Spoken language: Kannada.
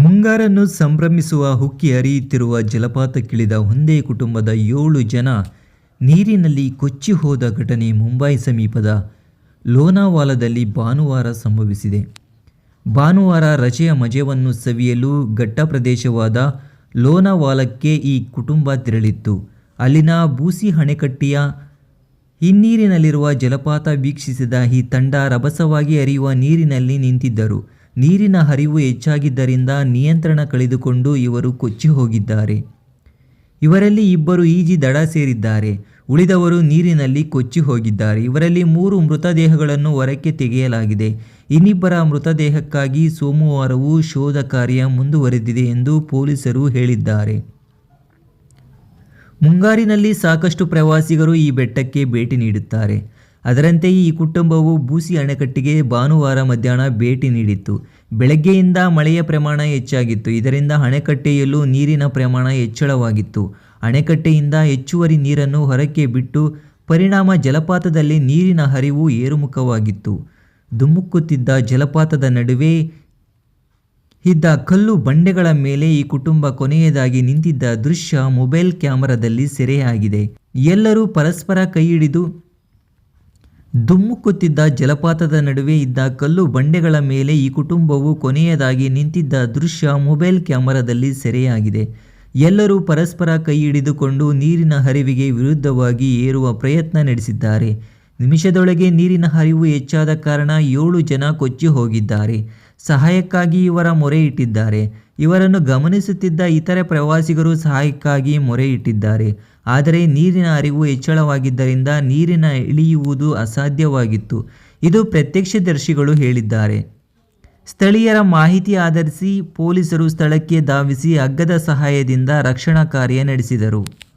ಮುಂಗಾರನ್ನು ಸಂಭ್ರಮಿಸುವ ಹುಕ್ಕಿ ಹರಿಯುತ್ತಿರುವ ಜಲಪಾತಕ್ಕಿಳಿದ ಒಂದೇ ಕುಟುಂಬದ ಏಳು ಜನ ನೀರಿನಲ್ಲಿ ಕೊಚ್ಚಿ ಹೋದ ಘಟನೆ ಮುಂಬೈ ಸಮೀಪದ ಲೋನಾವಾಲದಲ್ಲಿ ಭಾನುವಾರ ಸಂಭವಿಸಿದೆ. ಭಾನುವಾರ ರಜೆಯ ಮಜವನ್ನು ಸವಿಯಲು ಘಟ್ಟ ಪ್ರದೇಶವಾದ ಲೋನಾವಾಲಕ್ಕೆ ಈ ಕುಟುಂಬ ತೆರಳಿತ್ತು. ಅಲ್ಲಿನ ಬೂಸಿ ಅಣೆಕಟ್ಟೆಯ ಹಿನ್ನೀರಿನಲ್ಲಿರುವ ಜಲಪಾತ ವೀಕ್ಷಿಸಿದ ಈ ತಂಡ ರಭಸವಾಗಿ ಹರಿಯುವ ನೀರಿನಲ್ಲಿ ನಿಂತಿದ್ದರು. ನೀರಿನ ಹರಿವು ಹೆಚ್ಚಾಗಿದ್ದರಿಂದ ನಿಯಂತ್ರಣ ಕಳೆದುಕೊಂಡು ಇವರು ಕೊಚ್ಚಿ ಹೋಗಿದ್ದಾರೆ. ಇವರಲ್ಲಿ ಇಬ್ಬರು ಈಜಿ ದಡ ಸೇರಿದ್ದಾರೆ. ಉಳಿದವರು ನೀರಿನಲ್ಲಿ ಕೊಚ್ಚಿ ಹೋಗಿದ್ದಾರೆ. ಇವರಲ್ಲಿ ಮೂರು ಮೃತದೇಹಗಳನ್ನು ಹೊರಕ್ಕೆ ತೆಗೆಯಲಾಗಿದೆ. ಇನ್ನಿಬ್ಬರ ಮೃತದೇಹಕ್ಕಾಗಿ ಸೋಮವಾರವೂ ಶೋಧ ಕಾರ್ಯ ಮುಂದುವರೆದಿದೆ ಎಂದು ಪೊಲೀಸರು ಹೇಳಿದ್ದಾರೆ. ಮುಂಗಾರಿನಲ್ಲಿ ಸಾಕಷ್ಟು ಪ್ರವಾಸಿಗರು ಈ ಬೆಟ್ಟಕ್ಕೆ ಭೇಟಿ ನೀಡುತ್ತಾರೆ. ಅದರಂತೆ ಈ ಕುಟುಂಬವು ಬೂಸಿ ಅಣೆಕಟ್ಟಿಗೆ ಭಾನುವಾರ ಮಧ್ಯಾಹ್ನ ಭೇಟಿ ನೀಡಿತ್ತು. ಬೆಳಗ್ಗೆಯಿಂದ ಮಳೆಯ ಪ್ರಮಾಣ ಹೆಚ್ಚಾಗಿತ್ತು. ಇದರಿಂದ ಅಣೆಕಟ್ಟೆಯಲ್ಲೂ ನೀರಿನ ಪ್ರಮಾಣ ಹೆಚ್ಚಳವಾಗಿತ್ತು. ಅಣೆಕಟ್ಟೆಯಿಂದ ಹೆಚ್ಚುವರಿ ನೀರನ್ನು ಹೊರಕ್ಕೆ ಬಿಟ್ಟು ಪರಿಣಾಮ ಜಲಪಾತದಲ್ಲಿ ನೀರಿನ ಹರಿವು ಏರುಮುಖವಾಗಿತ್ತು. ಧುಮುಕುತ್ತಿದ್ದ ಜಲಪಾತದ ನಡುವೆ ಇದ್ದ ಕಲ್ಲು ಬಂಡೆಗಳ ಮೇಲೆ ಈ ಕುಟುಂಬ ಕೊನೆಯದಾಗಿ ನಿಂತಿದ್ದ ದೃಶ್ಯ ಮೊಬೈಲ್ ಕ್ಯಾಮರಾದಲ್ಲಿ ಸೆರೆಯಾಗಿದೆ. ಎಲ್ಲರೂ ಪರಸ್ಪರ ಕೈಹಿಡಿದು ಧುಮ್ಮುಕುತ್ತಿದ್ದ ಜಲಪಾತದ ನಡುವೆ ಇದ್ದ ಕಲ್ಲು ಬಂಡೆಗಳ ಮೇಲೆ ಈ ಕುಟುಂಬವು ಕೊನೆಯದಾಗಿ ನಿಂತಿದ್ದ ದೃಶ್ಯ ಮೊಬೈಲ್ ಕ್ಯಾಮರಾದಲ್ಲಿ ಸೆರೆಯಾಗಿದೆ. ಎಲ್ಲರೂ ಪರಸ್ಪರ ಕೈ ಹಿಡಿದುಕೊಂಡು ನೀರಿನ ಹರಿವಿಗೆ ವಿರುದ್ಧವಾಗಿ ಏರುವ ಪ್ರಯತ್ನ ನಡೆಸಿದ್ದಾರೆ. ನಿಮಿಷದೊಳಗೆ ನೀರಿನ ಹರಿವು ಹೆಚ್ಚಾದ ಕಾರಣ ಏಳು ಜನ ಕೊಚ್ಚಿ ಹೋಗಿದ್ದಾರೆ. ಸಹಾಯಕ್ಕಾಗಿ ಇವರ ಮೊರೆ ಇಟ್ಟಿದ್ದಾರೆ. ಇವರನ್ನು ಗಮನಿಸುತ್ತಿದ್ದ ಇತರೆ ಪ್ರವಾಸಿಗರು ಸಹಾಯಕ್ಕಾಗಿ ಮೊರೆ ಇಟ್ಟಿದ್ದಾರೆ. ಆದರೆ ನೀರಿನ ಅರಿವು ಹೆಚ್ಚಳವಾಗಿದ್ದರಿಂದ ನೀರಿನ ಇಳಿಯುವುದು ಅಸಾಧ್ಯವಾಗಿತ್ತು. ಇದು ಪ್ರತ್ಯಕ್ಷದರ್ಶಿಗಳು ಹೇಳಿದ್ದಾರೆ. ಸ್ಥಳೀಯರ ಮಾಹಿತಿ ಆಧರಿಸಿ ಪೊಲೀಸರು ಸ್ಥಳಕ್ಕೆ ಧಾವಿಸಿ ಅಗ್ಗದ ಸಹಾಯದಿಂದ ರಕ್ಷಣಾ ಕಾರ್ಯ ನಡೆಸಿದರು.